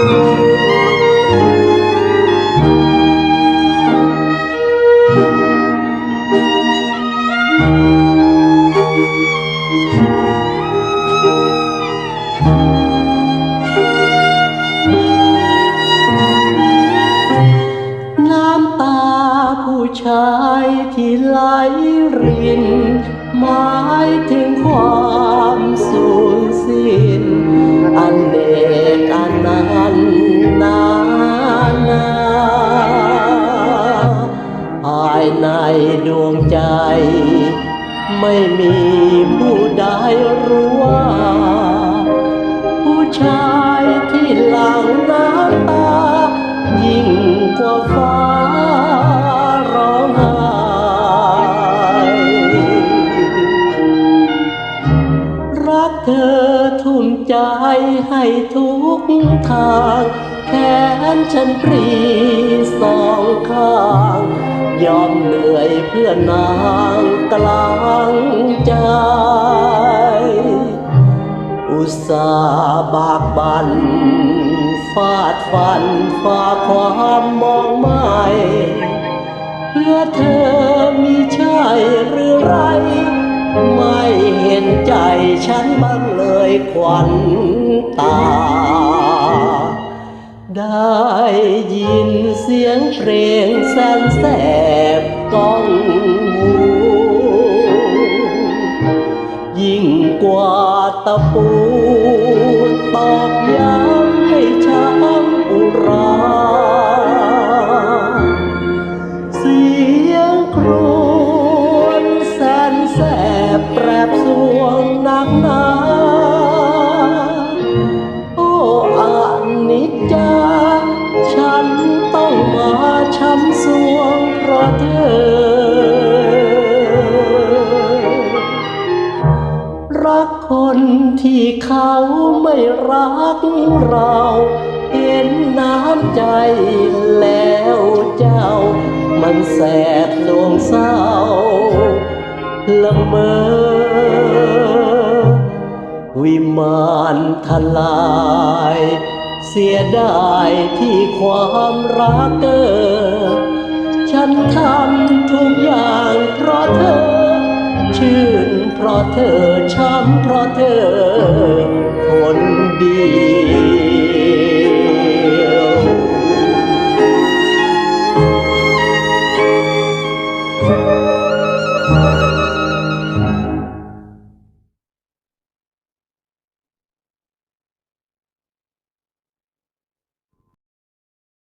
น้ำตาผู้ชายที่ไหลรินหมายถึงความ ในดวงใจ ไม่มีผู้ใดรู้ว่า ผู้ชายที่หลังน้ำตา ยิ่งกว่าฟ้าร้องไห้รักเธอทุ่มใจให้ทุกทางแขนฉันปรีสองข้าง ยอมเหนื่อยเพื่อนางกลางใจ อุตสาห์บากบันฟาดฟันฝ่าความมองไม่เพื่อเธอมีใช่หรือไร ไม่เห็นใจฉันบ้างเลยควันตา ได้ยินเสียงเพลง ยิ่งกว่าตะปูตอกย้ำ รักคนที่เขาไม่รักเรา เห็นน้ำใจแล้วเจ้า มันแสบดวงเศร้าละเมอ วิมานทลาย เสียดายที่ความรักเกิดฉันทำ เพราะเธอช้ำเพราะเธอคนดี